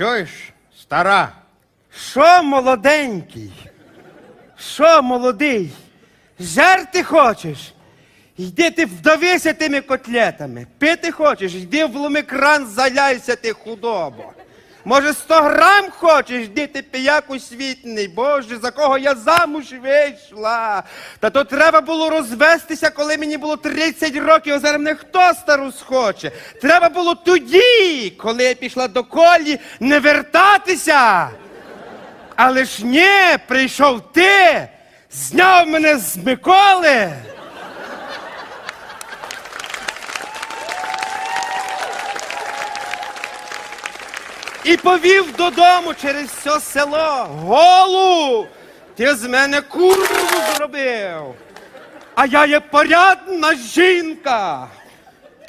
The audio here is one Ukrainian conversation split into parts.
Чуєш, стара? Що молоденький? Що молодий? Жерти хочеш? Йди ти вдавися тими котлетами. Пити хочеш, йди в ломикран заляйся ти худобо. Може, 100 грам хочеш, йди ти пияк освітний. Боже, за кого я замуж вийшла. Та то треба було розвестися, коли мені було 30 років, а зараз мене хто стару схоче. Треба було тоді, коли я пішла до колі, не вертатися. Але ж ні, прийшов ти, зняв мене з Миколи. І повів додому через все село. Голу! Ти з мене курву зробив. А я є порядна жінка.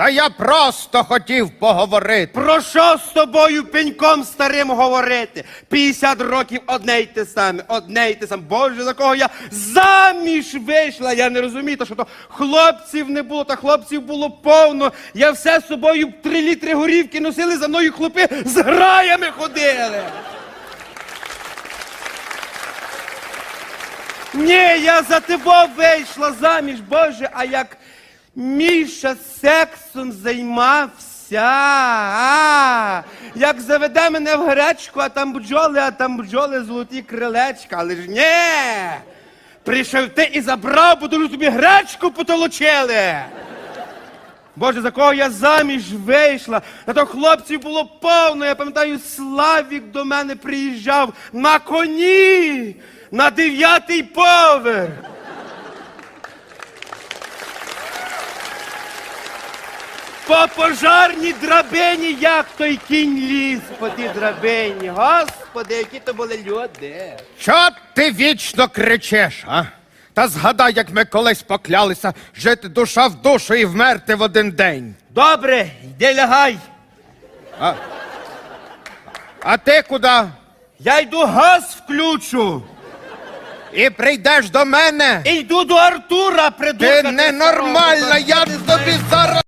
Та я просто хотів поговорити. Про що з тобою пеньком старим говорити? 50 років одне й те саме, одне й те саме. Боже, за кого я заміж вийшла. Я не розумію, то що то хлопців не було, та хлопців було повно. Я все з собою три літри горівки носили, за мною хлопи з граями ходили. Ні, я за тебе вийшла заміж, Боже, а як Міша сексом займався, а, як заведе мене в гречку, а там бджоли, а там бджоли золоті крилечка, але ж ні. Прийшов ти і забрав, бо дуже тобі гречку потолочили. Боже, за кого я заміж вийшла, на то хлопців було повно. Я пам'ятаю, Славік до мене приїжджав на коні на дев'ятий поверх. По пожарній драбині, як той кінь ліз по тій драбині. Господи, які то були люди. Що ти вічно кричиш, а? Та згадай, як ми колись поклялися жити душа в душу і вмерти в один день. Добре, йди лягай. А ти куди? Я йду газ включу. І прийдеш до мене? І йду до Артура, придурка. Ти ненормальна, я тобі зараз.